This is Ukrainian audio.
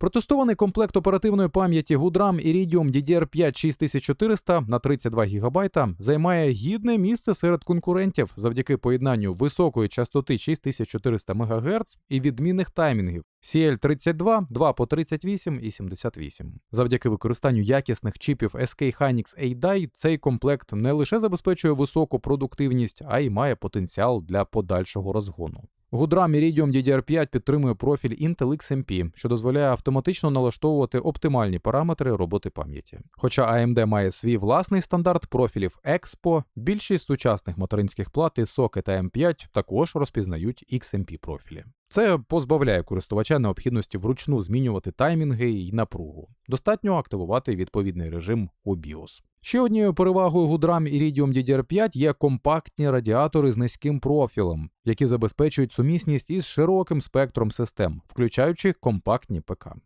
Протестований комплект оперативної пам'яті Gudram Iridium DDR5 6400 на 32 ГБ займає гідне місце серед конкурентів завдяки поєднанню високої частоти 6400 МГц і відмінних таймінгів CL32, 2 по 38 і 78. Завдяки використанню якісних чіпів SK Hynix A-Die цей комплект не лише забезпечує високу продуктивність, а й має потенціал для подальшого розгону. Gudram Iridium DDR5 підтримує профіль Intel XMP, що дозволяє автоматично налаштовувати оптимальні параметри роботи пам'яті. Хоча AMD має свій власний стандарт профілів EXPO, більшість сучасних материнських плат із Socket AM5 також розпізнають XMP профілі. Це позбавляє користувача необхідності вручну змінювати таймінги і напругу. Достатньо активувати відповідний режим у BIOS. Ще однією перевагою гудрам Iridium DDR5 є компактні радіатори з низьким профілем, які забезпечують сумісність із широким спектром систем, включаючи компактні ПК.